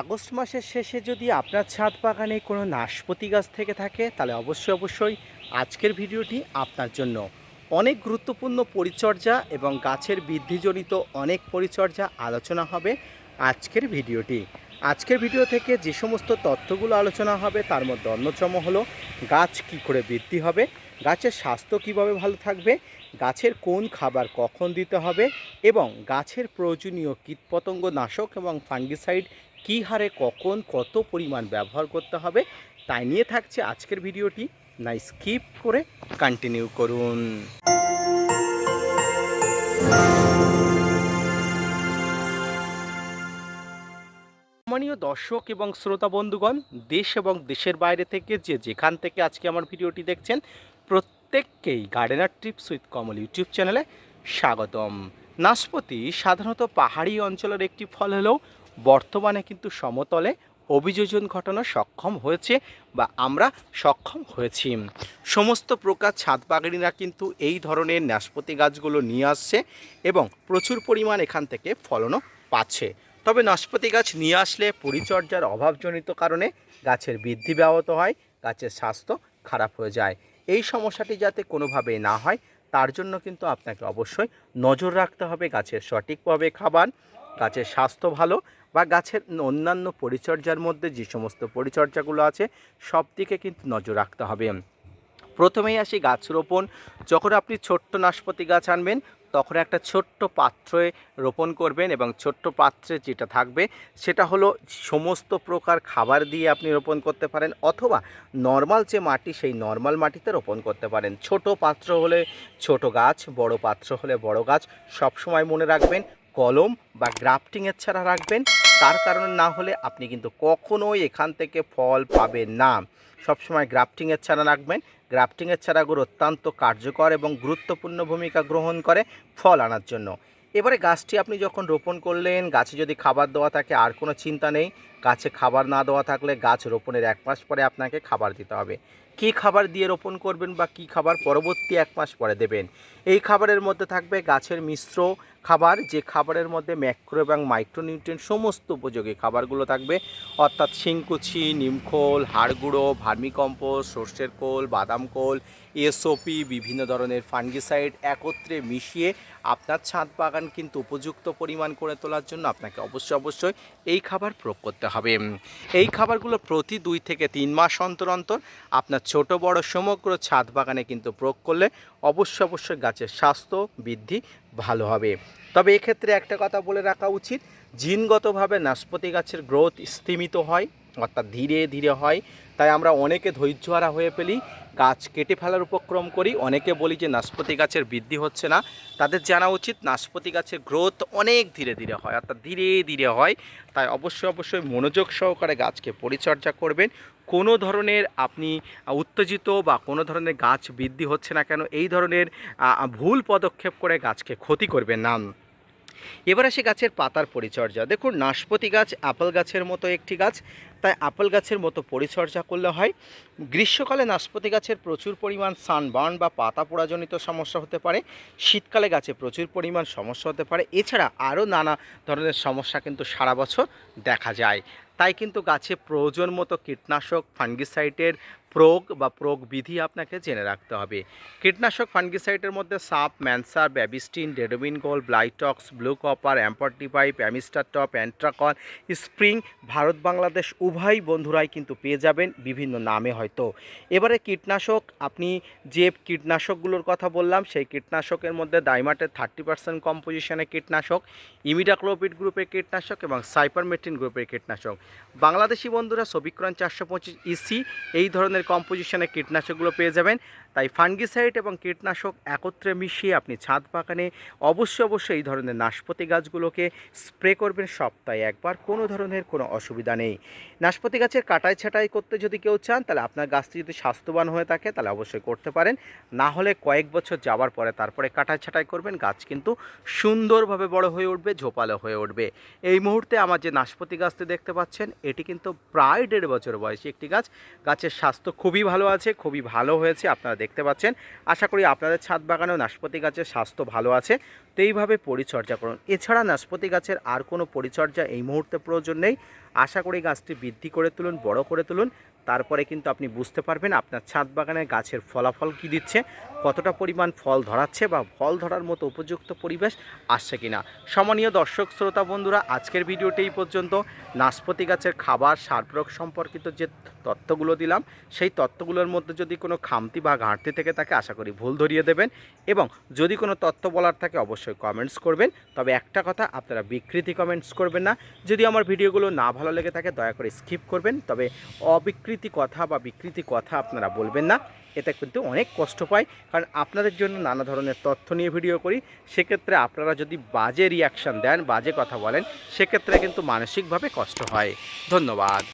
August মাসের শেষে যদি আপনার ছাদ বাগানে কোনো নাশপাতি গাছ থেকে থাকে, তাহলে অবশ্যই অবশ্যই আজকের ভিডিওটি আপনার জন্য। অনেক গুরুত্বপূর্ণ পরিচর্যা এবং গাছের বৃদ্ধিজনিত অনেক পরিচর্যা আলোচনা হবে আজকের ভিডিওটি। আজকের ভিডিও থেকে যে সমস্ত তথ্যগুলো আলোচনা হবে, তার মধ্যে অন্যতম হলো গাছ কি করে বৃদ্ধি হবে, গাছের স্বাস্থ্য কীভাবে ভালো থাকবে, গাছের কোন খাবার কখন দিতে হবে এবং গাছের প্রয়োজনীয় কীটপতঙ্গ নাশক এবং ফাঙ্গিসাইড কী হারে, কখন, কত পরিমাণ ব্যবহার করতে হবে, তাই নিয়ে থাকছে আজকের ভিডিওটি। না স্কিপ করে কন্টিনিউ করুন। সম্মানীয় দর্শক এবং শ্রোতা বন্ধুগণ, দেশ এবং দেশের বাইরে থেকে যে যেখান থেকে আজকে আমার ভিডিওটি দেখছেন, প্রত্যেককেই gardener trips with Kamal YouTube চ্যানেলে স্বাগতম। নাশপাতি সাধারণত পাহাড়ি অঞ্চলের একটি ফল হলেও বর্তমানে কিন্তু সমতলে অভিযোজন ঘটানো সক্ষম হয়েছে বা আমরা সক্ষম হয়েছি। সমস্ত প্রকার ছাদ বাগানিরা কিন্তু এই ধরনের নাশপাতি গাছগুলো নিয়ে আসছে এবং প্রচুর পরিমাণ এখান থেকে ফলনও পাচ্ছে। তবে নাশপাতি গাছ নিয়ে আসলে পরিচর্যার অভাবজনিত কারণে গাছের বৃদ্ধি ব্যাহত হয়, গাছের স্বাস্থ্য খারাপ হয়ে যায়। এই সমস্যাটি যাতে কোনোভাবে না হয়, তার জন্য কিন্তু আপনাকে অবশ্যই নজর রাখতে হবে গাছের সঠিকভাবে খাবার গাছের স্বাস্থ্য ভালো বা গাছের অন্যান্য পরিচর্যার মধ্যে যে সমস্ত পরিচর্যাগুলো আছে সব দিকে কিন্তু নজর রাখতে হবে। প্রথমেই আসি গাছ রোপণ। যখন আপনি ছোট্ট নাশপাতি গাছ আনবেন, তখন একটা ছোট্ট পাত্রে রোপণ করবেন এবং ছোট্ট পাত্রে যেটা থাকবে, সেটা হলো সমস্ত প্রকার খাবার দিয়ে আপনি রোপণ করতে পারেন অথবা নর্মাল যে মাটি, সেই নর্মাল মাটিতে রোপণ করতে পারেন। ছোট পাত্র হলে ছোট গাছ, বড় পাত্র হলে বড় গাছ, সবসময় মনে রাখবেন কলম বা গ্রাফটিংয়ের ছাড়া রাখবেন। তার কারণে না হলে আপনি কিন্তু কখনোই এখান থেকে ফল পাবেন না। সবসময় গ্রাফটিংয়ের ছাড়া রাখবেন। গ্রাফটিংয়ের চারাগুলো অত্যন্ত কার্যকর এবং গুরুত্বপূর্ণ ভূমিকা গ্রহণ করে ফল আনার জন্য। এবারে গাছটি আপনি যখন রোপণ করলেন, গাছে যদি খাবার দেওয়া থাকে, আর কোনো চিন্তা নেই। গাছে খাবার না দেওয়া থাকলে গাছ রোপণের এক মাস পরে আপনাকে খাবার দিতে হবে। কী খাবার দিয়ে রোপণ করবেন বা কী খাবার পরবর্তী এক মাস পরে দেবেন? এই খাবারের মধ্যে থাকবে গাছের মিশ্র খাবার, যে খাবারের মধ্যে ম্যাক্রো এবং মাইক্রোনিউট্রিয়েন্ট সমস্ত উপযোগী খাবারগুলো থাকবে। অর্থাৎ শিংকুচি, নিমখোল, হাড়গুঁড়ো, ভার্মিকম্পোস্ট, সর্ষের কোল বাদাম কোল এসওপি, বিভিন্ন ধরনের ফাঙ্গিসাইড একত্রে মিশিয়ে আপনার ছাদ বাগান কিন্তু উপযুক্ত পরিমাণ করে তোলার জন্য আপনাকে অবশ্যই অবশ্যই এই খাবার প্রয়োগ করতে হবে। এই খাবারগুলো প্রতি দুই থেকে তিন মাস অন্তর অন্তর আপনার ছোট, বড়, সমগ্র ছাদ বাগানে কিন্তু প্রয়োগ করলে অবশ্যই অবশ্যই গাছের স্বাস্থ্য বৃদ্ধি ভালো হবে। তবে এক্ষেত্রে একটা কথা বলে রাখা উচিত, জিনগতভাবে নাশপাতি গাছের গ্রোথ স্থিমিত হয়। অর্থাৎ ধীরে ধীরে হয়। তাই আমরা অনেকে ধৈর্যহারা হয়ে ফেলি, গাছ কেটে ফেলার উপক্রম করি। অনেকে বলি যে নাশপাতি গাছের বৃদ্ধি হচ্ছে না। তাদের জানা উচিত নাশপাতি গাছের গ্রোথ অনেক ধীরে ধীরে হয়, অর্থাৎ ধীরে ধীরে হয়। তাই অবশ্যই অবশ্যই মনোযোগ সহকারে গাছকে পরিচর্যা করবেন। কোনো ধরনের আপনি উত্তেজিত বা কোনো ধরনের গাছ বৃদ্ধি হচ্ছে না কেন, এই ধরনের ভুল পদক্ষেপ করে গাছকে ক্ষতি করবেন না। এবার আসে গাছের পাতার পরিচর্যা। দেখুন, নাশপাতি গাছ আপেল গাছের মতো একটি গাছ, তাই আপেল গাছের মতো পরিচর্যা করলে হয়। গ্রীষ্মকালে নাশপাতি গাছের প্রচুর পরিমাণ সানবার্ন বা পাতা পোড়াজনিত সমস্যা হতে পারে। শীতকালে গাছে প্রচুর পরিমাণ সমস্যা হতে পারে। এছাড়া আরও নানা ধরনের সমস্যা কিন্তু সারা বছর দেখা যায়। তাই কিন্তু গাছে প্রয়োজন মতো কীটনাশক ফাঙ্গিসাইটের প্রয়োগ বা প্রয়োগ বিধি আপনাকে জেনে রাখতে হবে। কীটনাশক ফাঙ্গিসাইটের মধ্যে সাপ ম্যানসার ব্যাবিস্টিন, ডেডোমিন গোল ব্লাইটক্স, ব্লু কপার অ্যাম্পারটিপাইপ Amistar top, অ্যান্ট্রাকন, spring Bharat, Bangladesh উভয় বন্ধুরাই কিন্তু পেয়ে যাবেন বিভিন্ন নামে হয়তো। এবারে কীটনাশক, আপনি যে কীটনাশকগুলোর কথা বললাম, সেই কীটনাশকের মধ্যে ডাইমাটের থার্টি পার্সেন্ট কম্পোজিশনের কীটনাশক, ইমিডাক্লোপিড গ্রুপের কীটনাশক এবং সাইপারমেট্রিন গ্রুপের কীটনাশক। বাংলাদেশি বন্ধুরা সবিক্রণ চারশো পঁচিশ ইসি এই ধরনের কম্পোজিশনের কীটনাশকগুলো পেয়ে যাবেন। তাই ফাঙ্গিসাইড এবং কীটনাশক একত্রে মিশিয়ে আপনি ছাদ বাগানে অবশ্যই অবশ্যই এই ধরনের নাশপাতি গাছগুলোকে স্প্রে করবেন সপ্তাহে একবার। কোনো ধরনের কোনো অসুবিধা নেই। নাশপাতি গাছের কাটাই ছাটাই করতে যদি কেউ চান, তাহলে আপনার গাছটি যদি স্বাস্থ্যবান হয়ে থাকে, তাহলে অবশ্যই করতে পারেন। না হলে কয়েক বছর যাওয়ার পরে তারপরে কাটাই ছাটাই করবেন। গাছ কিন্তু সুন্দরভাবে বড় হয়ে উঠবে, ঝোপালো হয়ে উঠবে। এই মুহূর্তে আমার যে নাশপাতি গাছটি দেখতে পাচ্ছেন, এটি কিন্তু প্রায় দেড় বছর বয়সী একটি গাছ। গাছের স্বাস্থ্য খুবই ভালো আছে, খুবই ভালো হয়েছে, আপনারা দেখতে পাচ্ছেন। আশা করি আপনাদের ছাদ বাগানেও নাশপাতি গাছের স্বাস্থ্য ভালো আছে। তো এইভাবে পরিচর্যা করুন। এছাড়া নাশপাতি গাছের আর কোনো পরিচর্যা এই মুহূর্তে প্রয়োজন নেই। আশা করি গাছটি বৃদ্ধি করে তুলুন, বড় করে তুলুন। তারপরে কিন্তু আপনি বুঝতে পারবেন আপনার ছাদ বাগানের গাছের ফলাফল কী দিচ্ছে। কতটা পরিমাণ ফল ধরাচ্ছে বা ফল ধরার মতো উপযুক্ত পরিবেশ আসছে কিনা? সম্মানীয় দর্শক, শ্রোতা বন্ধুরা, আজকের ভিডিওটি এই পর্যন্ত। নাশপাতি গাছের খাবার, সার প্রয়োগ সম্পর্কিত যে তত্ত্বগুলো দিলাম, সেই তত্ত্বগুলোর মধ্যে যদি কোনো খামতি বা ঘাটতি থেকে থাকে, আশা করি ভুল ধরিয়ে দেবেন। এবং যদি কোনো তত্ত্ব বলার থাকে, অবশ্যই কমেন্টস করবেন। তবে একটা কথা, আপনারা বিকৃতি কমেন্টস করবেন না। যদি আমার ভিডিওগুলো না ভালো লেগে থাকে, দয়া করে স্কিপ করবেন। তবে অবিকৃতি কথা বা বিকৃতি কথা আপনারা বলবেন না। এতে কিন্তু অনেক কষ্ট পায়। কারণ আপনাদের জন্য নানা ধরনের তথ্য নিয়ে ভিডিও করি। সেক্ষেত্রে আপনারা যদি বাজে রিয়াকশান দেন, বাজে কথা বলেন, সেক্ষেত্রে কিন্তু মানসিকভাবে কষ্ট হয়। ধন্যবাদ।